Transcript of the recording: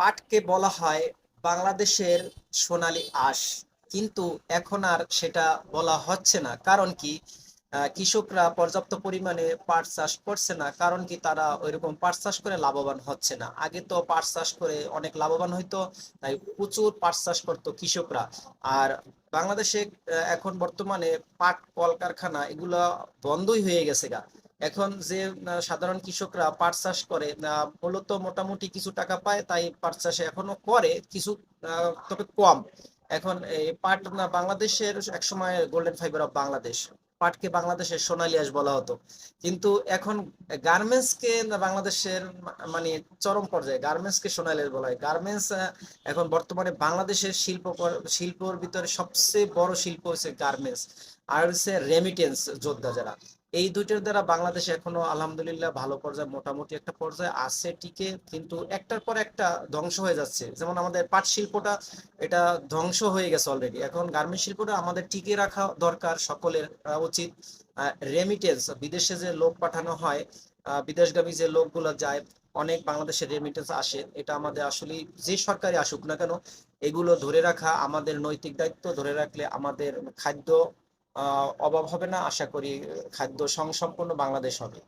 পাটকে বলা হয় বাংলাদেশের সোনালী আঁশ। কিন্তু এখন আর সেটা বলা হচ্ছে না। কারণ কি কৃষকরা পর্যাপ্ত পরিমাণে পাট চাষ করছে না। কারণ কি, তারা ওইরকম পাট চাষ করে লাভবান হচ্ছে না। আগে তো পাট চাষ করে অনেক লাভবান হইতো, তাই প্রচুর পাট চাষ করতো কৃষকরা। আর বাংলাদেশে এখন বর্তমানে পাট কলকারখানা এগুলা বন্ধই হয়ে গেছে গা। এখন যে সাধারণ কৃষকরা পাট চাষ করে মূলত মোটামুটি কিছু টাকা পায়, তাই পাট চাষ এখনও করে, কিছু তবে কম। এখন পাট বাংলাদেশের একসময় গোল্ডেন ফাইবার অফ বাংলাদেশ পাটকে বাংলাদেশের সোনালী বলা হতো। কিন্তু এখন গার্মেন্টস কে বাংলাদেশের মানে চরম পর্যায়ে গার্মেন্টস কে সোনালী আঁশ বলা হয়। গার্মেন্টস এখন বর্তমানে বাংলাদেশের শিল্প শিল্পর ভিতরে সবচেয়ে বড় শিল্প হচ্ছে গার্মেন্টস আর হচ্ছে রেমিটেন্স যোদ্ধা যারা। এই দুইটার দ্বারা বাংলাদেশে এখনও, আলহামদুলিল্লাহ, ভালো পর্যায়ে, মোটামুটি একটা পর্যায়ে আছে টিকে কিন্তু একটার পর একটা ধ্বংস হয়ে যাচ্ছে। যেমন আমাদের পাট শিল্পটা, এটা ধ্বংস হয়ে গেছে অলরেডি এখন গার্মেন্ট শিল্পটা আমাদের টিকে রাখা দরকার, সকলের উচিত রেমিটেন্স বিদেশে যে লোক পাঠানো হয় বিদেশগামী যে লোকগুলো যায়, অনেক বাংলাদেশের রেমিটেন্স আসে। এটা আমাদের আসলে যে সরকারি আসুক না কেন, এগুলো ধরে রাখা আমাদের নৈতিক দায়িত্ব, ধরে রাখলে আমাদের খাদ্য অভাব হবে না। আশা করি খাদ্য সংসম্পন্ন বাংলাদেশ হবে।